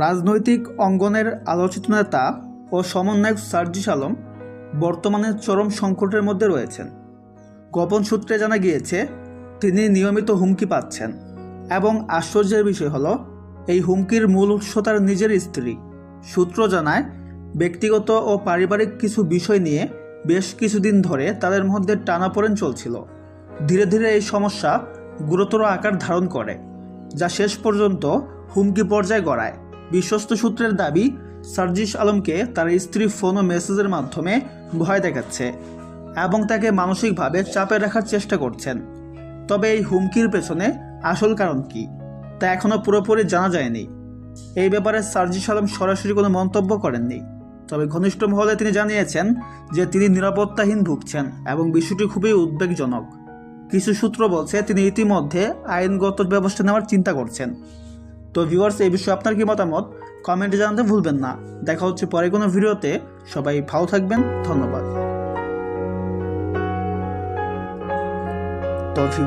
রাজনৈতিক অঙ্গনের আলোচিত নেতা ও সমন্বয়ক সার্জিস আলম বর্তমানে চরম সংকটের মধ্যে রয়েছেন। গোপন সূত্রে জানা গিয়েছে, তিনি নিয়মিত হুমকি পাচ্ছেন এবং আশ্চর্যের বিষয় হলো, এই হুমকির মূল উৎস তার নিজের স্ত্রী। সূত্র জানায়, ব্যক্তিগত ও পারিবারিক কিছু বিষয় নিয়ে বেশ কিছুদিন ধরে তাদের মধ্যে টানাপোড়েন চলছিল। ধীরে ধীরে এই সমস্যা গুরুতর আকার ধারণ করে, যা শেষ পর্যন্ত হুমকি পর্যায়ে গড়ায়। বিশ্বস্ত সূত্রের দাবি, সার্জিস আলমকে তার স্ত্রী ফোন ও মেসেজের মাধ্যমে ভয় দেখাচ্ছে এবং তাকে মানসিকভাবে চাপে রাখার চেষ্টা করছেন। তবে এই হুমকির পেছনে আসল কারণ কি, তা এখনও পুরোপুরি জানা যায়নি। এই ব্যাপারে সার্জিস আলম সরাসরি কোনো মন্তব্য করেননি। তবে ঘনিষ্ঠ মহলে তিনি জানিয়েছেন যে তিনি নিরাপত্তাহীন ভুগছেন এবং বিষয়টি খুবই উদ্বেগজনক। কিছু সূত্র বলছে তিনি ইতিমধ্যে আইনগত ব্যবস্থা নেওয়ার চিন্তা করছেন। তো ভিউয়ার্স এই বিষয়ে আপনার কি মতামত? কমেন্টে জানাতে ভুলবেন না। দেখা হচ্ছে পরে কোনো ভিডিওতে। সবাই ভালো থাকবেন। ধন্যবাদ। তো